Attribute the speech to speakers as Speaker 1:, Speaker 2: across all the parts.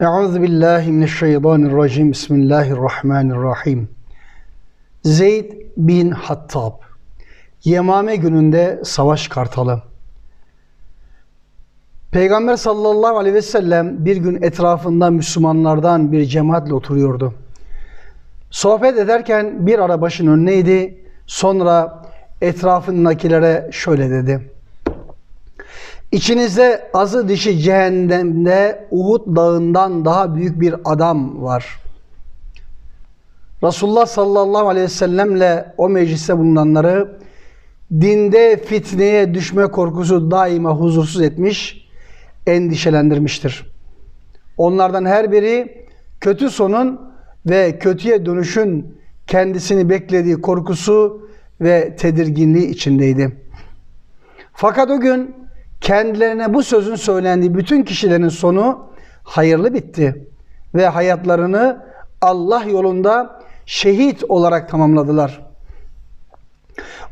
Speaker 1: Euzu billahi mineşşeytanirracim. Bismillahirrahmanirrahim. Zeyd bin Hattab. Yemame gününde savaş kartalı. Peygamber sallallahu aleyhi ve sellem bir gün etrafında Müslümanlardan bir cemaatle oturuyordu. Sohbet ederken bir ara başın önüneydi. Sonra etrafındakilere şöyle dedi. İçinizde azı dişi cehennemde Uhud dağından daha büyük bir adam var. Resulullah sallallahu aleyhi ve sellemle o mecliste bulunanları dinde fitneye düşme korkusu daima huzursuz etmiş, endişelendirmiştir. Onlardan her biri kötü sonun ve kötüye dönüşün kendisini beklediği korkusu ve tedirginliği içindeydi. Fakat o gün kendilerine bu sözün söylendiği bütün kişilerin sonu hayırlı bitti ve hayatlarını Allah yolunda şehit olarak tamamladılar.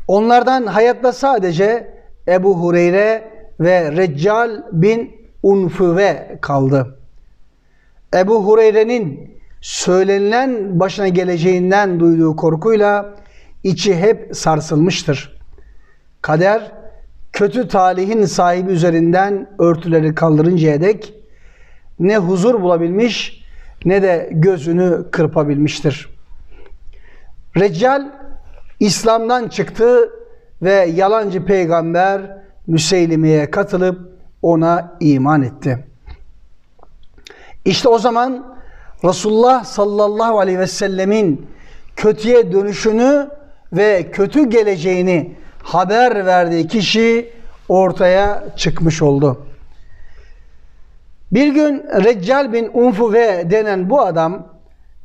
Speaker 1: Onlardan hayatta sadece Ebu Hureyre ve Reccal bin Unfüve kaldı. Ebu Hureyre'nin söylenilen başına geleceğinden duyduğu korkuyla içi hep sarsılmıştır. Kader kötü talihin sahibi üzerinden örtüleri kaldırıncaya dek ne huzur bulabilmiş ne de gözünü kırpabilmiştir. Reccal İslam'dan çıktı ve yalancı peygamber Müseylime'ye katılıp ona iman etti. İşte o zaman Resulullah sallallahu aleyhi ve sellemin kötüye dönüşünü ve kötü geleceğini haber verdiği kişi ortaya çıkmış oldu. Bir gün Reccal bin Unfuve denen bu adam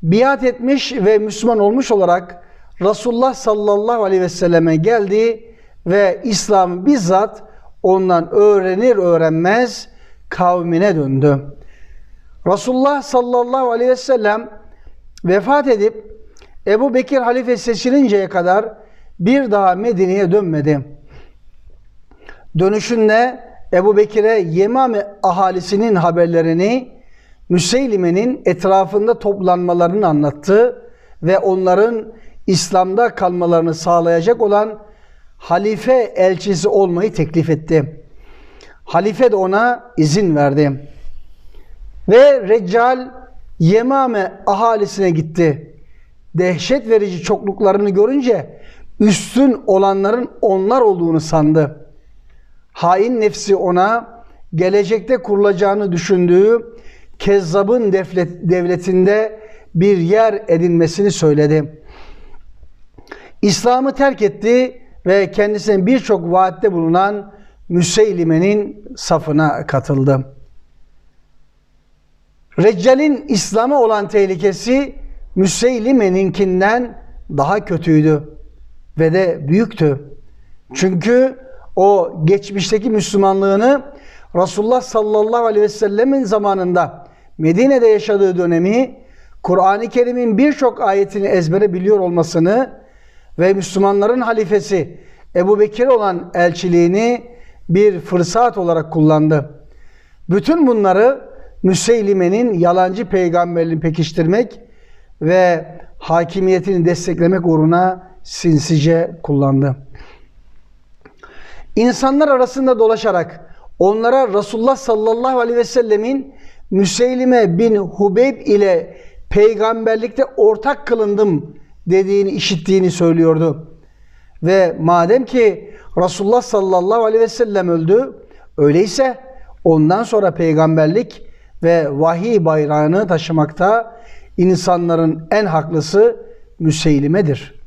Speaker 1: biat etmiş ve Müslüman olmuş olarak Resulullah sallallahu aleyhi ve selleme geldi ve İslam'ı bizzat ondan öğrenir öğrenmez kavmine döndü. Resulullah sallallahu aleyhi ve sellem vefat edip Ebu Bekir halife seçilinceye kadar bir daha Medine'ye dönmedi. Dönüşünde Ebu Bekir'e Yemame ahalisinin haberlerini Müseylime'nin etrafında toplanmalarını anlattı ve onların İslam'da kalmalarını sağlayacak olan halife elçisi olmayı teklif etti. Halife de ona izin verdi. Ve Reccal Yemame ahalisine gitti. Dehşet verici çokluklarını görünce üstün olanların onlar olduğunu sandı. Hain nefsi ona gelecekte kurulacağını düşündüğü Kezzab'ın devletinde bir yer edinmesini söyledi. İslam'ı terk etti ve kendisine birçok vaatte bulunan Müseylime'nin safına katıldı. Reccal'in İslam'a olan tehlikesi Müseylime'ninkinden daha kötüydü ve de büyüktü. Çünkü o geçmişteki Müslümanlığını Resulullah sallallahu aleyhi ve sellemin zamanında Medine'de yaşadığı dönemi Kur'an-ı Kerim'in birçok ayetini ezbere biliyor olmasını ve Müslümanların halifesi Ebu Bekir olan elçiliğini bir fırsat olarak kullandı. Bütün bunları Müseylime'nin yalancı peygamberliğini pekiştirmek ve hakimiyetini desteklemek uğruna sinsice kullandı. İnsanlar arasında dolaşarak onlara Resulullah sallallahu aleyhi ve sellemin Müseylime bin Hubeyb ile peygamberlikte ortak kılındım dediğini işittiğini söylüyordu. Ve madem ki Resulullah sallallahu aleyhi ve sellem öldü, öyleyse ondan sonra peygamberlik ve vahiy bayrağını taşımakta insanların en haklısı Müseylime'dir.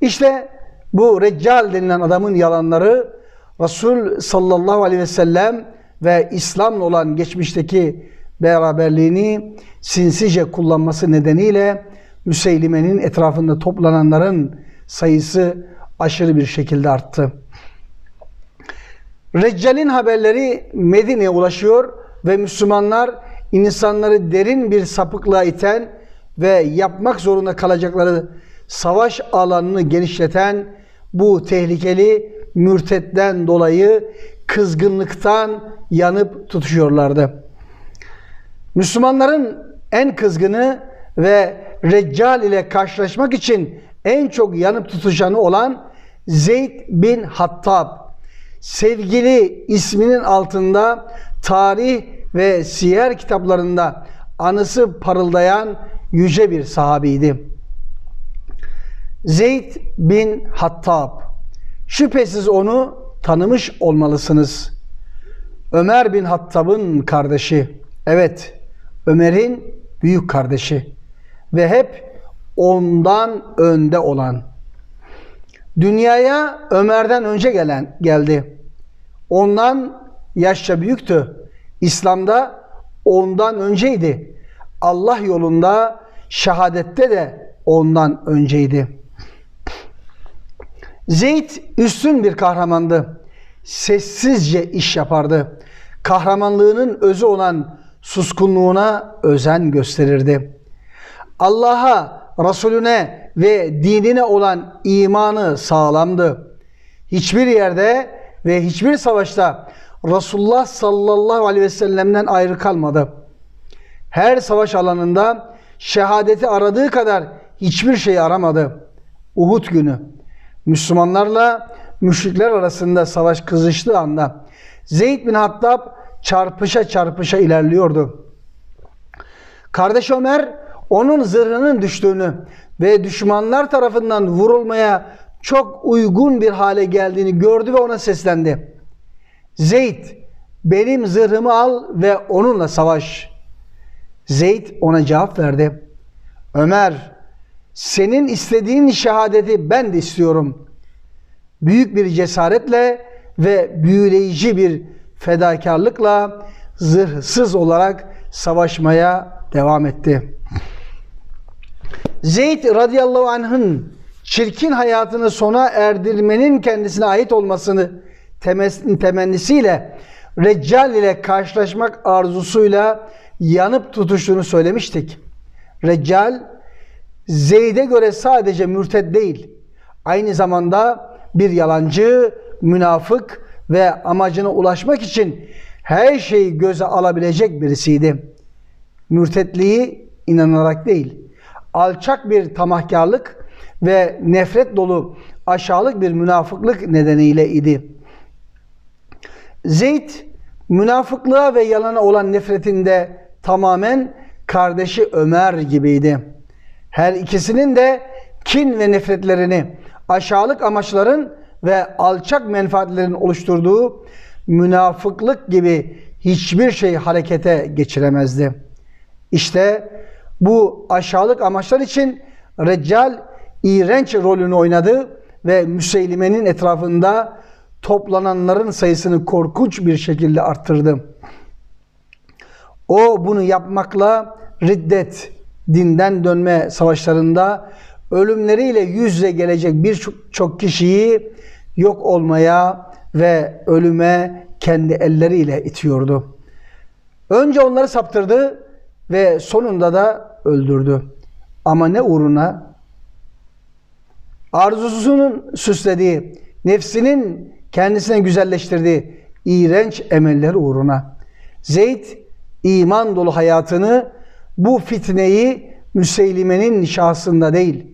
Speaker 1: İşte bu Reccal denilen adamın yalanları Resul sallallahu aleyhi ve sellem ve İslam'la olan geçmişteki beraberliğini sinsice kullanması nedeniyle Müseylime'nin etrafında toplananların sayısı aşırı bir şekilde arttı. Reccal'in haberleri Medine'ye ulaşıyor ve Müslümanlar insanları derin bir sapıklığa iten ve yapmak zorunda kalacakları savaş alanını genişleten bu tehlikeli mürtetten dolayı kızgınlıktan yanıp tutuşuyorlardı. Müslümanların en kızgını ve Reccal ile karşılaşmak için en çok yanıp tutuşanı olan Zeyd bin Hattab. Sevgili isminin altında tarih ve siyer kitaplarında anısı parıldayan yüce bir sahabiydi. Zeyd bin Hattab. Şüphesiz onu tanımış olmalısınız. Ömer bin Hattab'ın kardeşi. Evet, Ömer'in büyük kardeşi ve hep ondan önde olan. Dünyaya Ömer'den önce gelen geldi. Ondan yaşça büyüktü. İslam'da ondan önceydi. Allah yolunda şehadette de ondan önceydi. Zeyd üstün bir kahramandı. Sessizce iş yapardı. Kahramanlığının özü olan suskunluğuna özen gösterirdi. Allah'a, Resulüne ve dinine olan imanı sağlamdı. Hiçbir yerde ve hiçbir savaşta Resulullah sallallahu aleyhi ve sellem'den ayrı kalmadı. Her savaş alanında şehadeti aradığı kadar hiçbir şey aramadı. Uhud günü Müslümanlarla müşrikler arasında savaş kızıştığı anda Zeyd bin Hattab çarpışa çarpışa ilerliyordu. Kardeş Ömer onun zırhının düştüğünü ve düşmanlar tarafından vurulmaya çok uygun bir hale geldiğini gördü ve ona seslendi. Zeyd benim zırhımı al ve onunla savaş. Zeyd ona cevap verdi. Ömer senin istediğin şehadeti ben de istiyorum. Büyük bir cesaretle ve büyüleyici bir fedakarlıkla zırhsız olarak savaşmaya devam etti. Zeyd radıyallahu anh'ın çirkin hayatını sona erdirmenin kendisine ait olmasını temennisiyle Reccal ile karşılaşmak arzusuyla yanıp tutuştuğunu söylemiştik. Reccal Zeyd'e göre sadece mürted değil, aynı zamanda bir yalancı, münafık ve amacına ulaşmak için her şeyi göze alabilecek birisiydi. Mürtetliği inanarak değil, alçak bir tamahkarlık ve nefret dolu aşağılık bir münafıklık nedeniyle idi. Zeyd münafıklığa ve yalana olan nefretinde tamamen kardeşi Ömer gibiydi. Her ikisinin de kin ve nefretlerini aşağılık amaçların ve alçak menfaatlerin oluşturduğu münafıklık gibi hiçbir şey harekete geçiremezdi. İşte bu aşağılık amaçlar için Reccal iğrenç rolünü oynadı ve Müseylime'nin etrafında toplananların sayısını korkunç bir şekilde arttırdı. O bunu yapmakla riddet, dinden dönme savaşlarında ölümleriyle yüz yüze gelecek birçok kişiyi yok olmaya ve ölüme kendi elleriyle itiyordu. Önce onları saptırdı ve sonunda da öldürdü. Ama ne uğruna? Arzusunun süslediği, nefsinin kendisine güzelleştirdiği iğrenç emeller uğruna. Zeyd iman dolu hayatını bu fitneyi Müseylime'nin şahsında değil,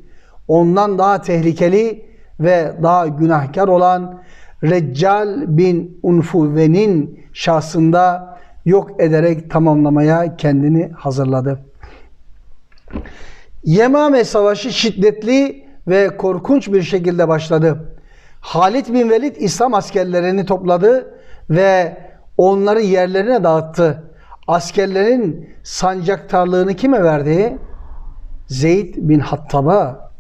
Speaker 1: ondan daha tehlikeli ve daha günahkar olan Reccal bin Unfuve'nin şahsında yok ederek tamamlamaya kendini hazırladı. Yemame Savaşı şiddetli ve korkunç bir şekilde başladı. Halid bin Velid İslam askerlerini topladı ve onları yerlerine dağıttı. Askerlerin sancaktarlığını kime verdi? Zeyd bin Hattab'a.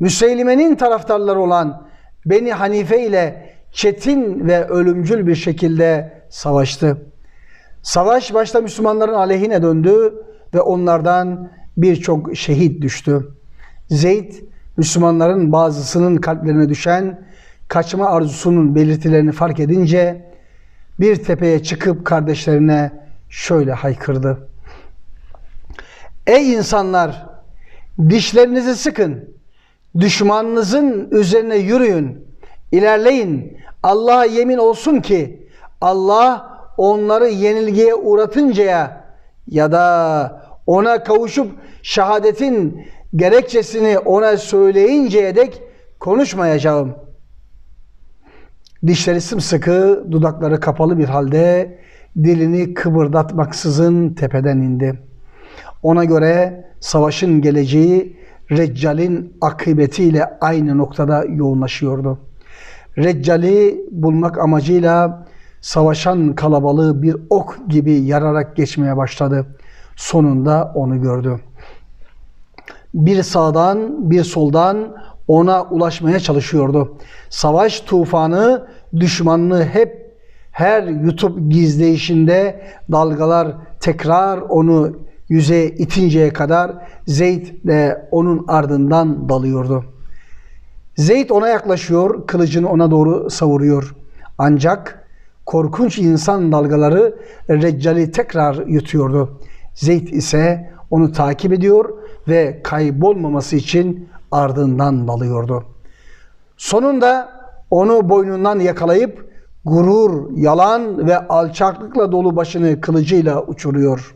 Speaker 1: Müseylime'nin taraftarları olan Beni Hanife ile çetin ve ölümcül bir şekilde savaştı. Savaş başta Müslümanların aleyhine döndü ve onlardan birçok şehit düştü. Zeyd, Müslümanların bazısının kalplerine düşen kaçma arzusunun belirtilerini fark edince bir tepeye çıkıp kardeşlerine şöyle haykırdı. Ey insanlar! Dişlerinizi sıkın. Düşmanınızın üzerine yürüyün. İlerleyin. Allah'a yemin olsun ki Allah onları yenilgiye uğratıncaya ya da ona kavuşup şehadetin gerekçesini ona söyleyinceye dek konuşmayacağım. Dişleri sımsıkı, dudakları kapalı bir halde dilini kıpırdatmaksızın tepeden indi. Ona göre savaşın geleceği Reccal'in akıbetiyle aynı noktada yoğunlaşıyordu. Reccal'i bulmak amacıyla savaşan kalabalığı bir ok gibi yararak geçmeye başladı. Sonunda onu gördü. Bir sağdan bir soldan ona ulaşmaya çalışıyordu. Savaş tufanı düşmanını hep her yutup gizleyişinde dalgalar tekrar onu yüzeye itinceye kadar Zeyd de onun ardından dalıyordu. Zeyd ona yaklaşıyor, kılıcını ona doğru savuruyor. Ancak korkunç insan dalgaları Reccal'i tekrar yutuyordu. Zeyd ise onu takip ediyor ve kaybolmaması için ardından dalıyordu. Sonunda onu boynundan yakalayıp gurur, yalan ve alçaklıkla dolu başını kılıcıyla uçuruyor.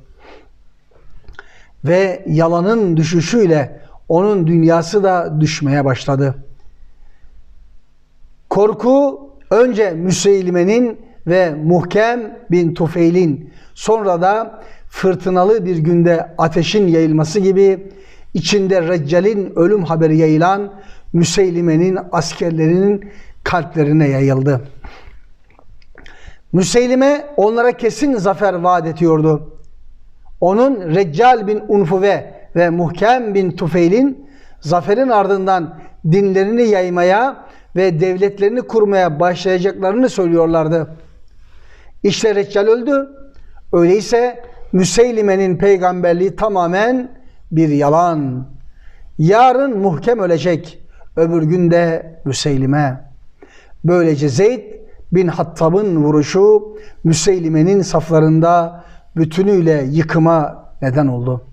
Speaker 1: Ve yalanın düşüşüyle onun dünyası da düşmeye başladı. Korku önce Müseylime'nin ve Muhkem bin Tufeil'in sonra da fırtınalı bir günde ateşin yayılması gibi içinde Reccal'in ölüm haberi yayılan Müseylime'nin askerlerinin kalplerine yayıldı. Müseylime onlara kesin zafer vaat ediyordu. Onun Reccal bin Unfuve ve Muhkem bin Tufeil'in zaferin ardından dinlerini yaymaya ve devletlerini kurmaya başlayacaklarını söylüyorlardı. İşte Reccal öldü. Öyleyse Müseylime'nin peygamberliği tamamen bir yalan. Yarın muhkem ölecek. Öbür gün de Müseylime. Böylece Zeyd bin Hattab'ın vuruşu Müseylime'nin saflarında bütünüyle yıkıma neden oldu.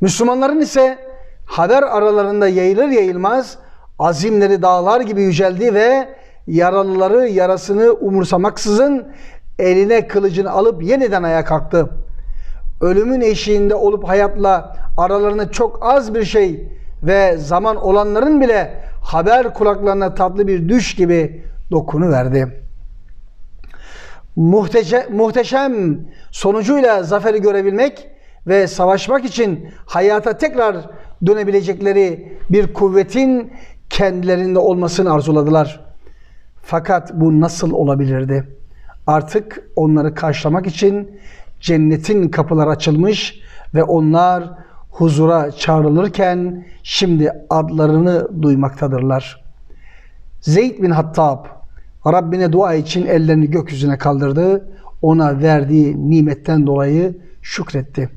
Speaker 1: Müslümanların ise haber aralarında yayılır yayılmaz azimleri dağlar gibi yüceldi ve yaralıları yarasını umursamaksızın eline kılıcını alıp yeniden ayağa kalktı. Ölümün eşiğinde olup hayatla aralarında çok az bir şey ve zaman olanların bile haber kulaklarına tatlı bir düş gibi dokunu verdi. Muhteşem, muhteşem sonucuyla zaferi görebilmek ve savaşmak için hayata tekrar dönebilecekleri bir kuvvetin kendilerinde olmasını arzuladılar. Fakat bu nasıl olabilirdi? Artık onları karşılamak için cennetin kapıları açılmış ve onlar huzura çağrılırken şimdi adlarını duymaktadırlar. Zeyd bin Hattab Rabbine dua için ellerini gökyüzüne kaldırdı. Ona verdiği nimetten dolayı şükretti.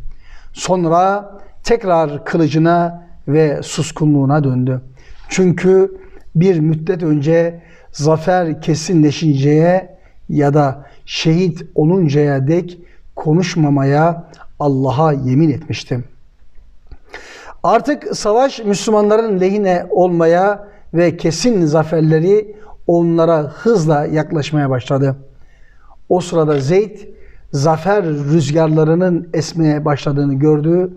Speaker 1: Sonra tekrar kılıcına ve suskunluğuna döndü. Çünkü bir müddet önce zafer kesinleşinceye ya da şehit oluncaya dek konuşmamaya Allah'a yemin etmiştim. Artık savaş Müslümanların lehine olmaya ve kesin zaferleri onlara hızla yaklaşmaya başladı. O sırada Zeyd zafer rüzgarlarının esmeye başladığını gördü.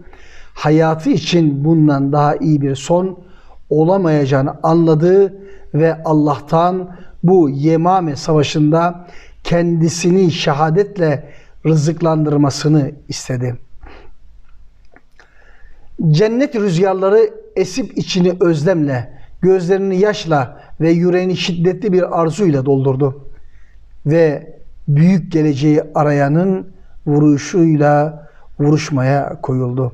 Speaker 1: Hayatı için bundan daha iyi bir son olamayacağını anladı ve Allah'tan bu Yemame savaşında kendisini şehadetle rızıklandırmasını istedi. Cennet rüzgarları esip içini özlemle, gözlerini yaşla ve yüreğini şiddetli bir arzuyla doldurdu. Ve büyük geleceği arayanın vuruşuyla vuruşmaya koyuldu.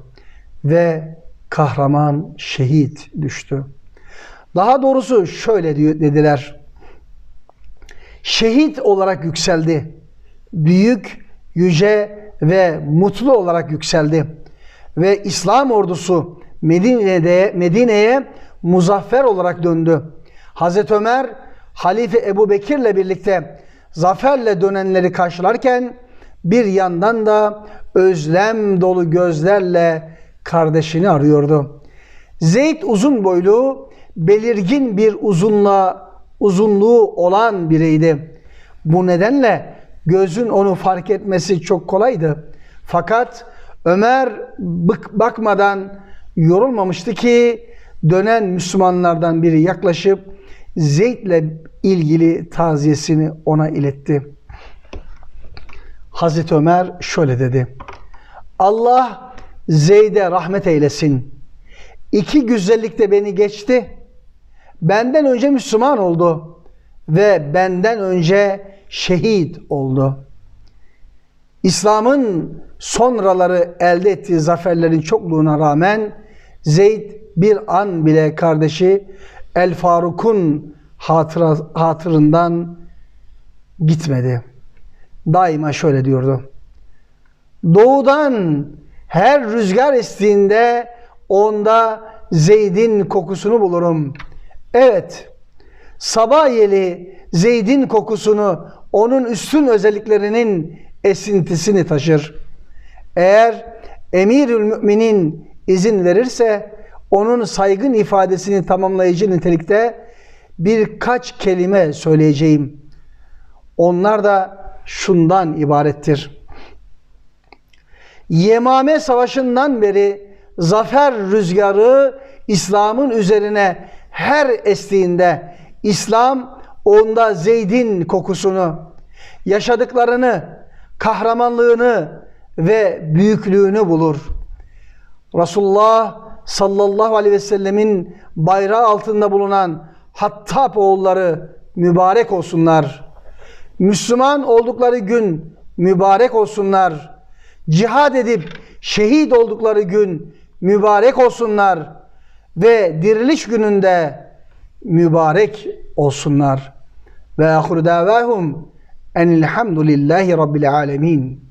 Speaker 1: Ve kahraman şehit düştü. Daha doğrusu şöyle dediler. Şehit olarak yükseldi. Büyük, yüce ve mutlu olarak yükseldi. Ve İslam ordusu Medine'de Medine'ye muzaffer olarak döndü. Hazreti Ömer Halife Ebu Bekir'le birlikte zaferle dönenleri karşılarken bir yandan da özlem dolu gözlerle kardeşini arıyordu. Zeyd uzun boylu, belirgin bir uzunluğa, uzunluğu olan biriydi. Bu nedenle gözün onu fark etmesi çok kolaydı. Fakat Ömer bık bakmadan yorulmamıştı ki dönen Müslümanlardan biri yaklaşıp Zeyd'le ilgili taziyesini ona iletti. Hazreti Ömer şöyle dedi. Allah Zeyd'e rahmet eylesin. İki güzellikte beni geçti. Benden önce Müslüman oldu ve benden önce şehit oldu. İslam'ın sonraları elde ettiği zaferlerin çokluğuna rağmen Zeyd bir an bile kardeşi El Faruk'un hatıra, hatırından gitmedi. Daima şöyle diyordu. Doğudan her rüzgar estiğinde onda Zeyd'in kokusunu bulurum. Evet, sabah yeli Zeyd'in kokusunu, onun üstün özelliklerinin esintisini taşır. Eğer emirül müminin izin verirse onun saygın ifadesini tamamlayıcı nitelikte birkaç kelime söyleyeceğim. Onlar da şundan ibarettir. Yemame Savaşı'ndan beri zafer rüzgarı İslam'ın üzerine her estiğinde İslam onda Zeyd'in kokusunu, yaşadıklarını, kahramanlığını ve büyüklüğünü bulur. Resulullah sallallahu aleyhi ve sellemin bayrağı altında bulunan Hattab oğulları mübarek olsunlar. Müslüman oldukları gün mübarek olsunlar. Cihad edip şehit oldukları gün mübarek olsunlar ve diriliş gününde mübarek olsunlar. Ve ahiru davahum enilhamdülillahi rabbil alemin.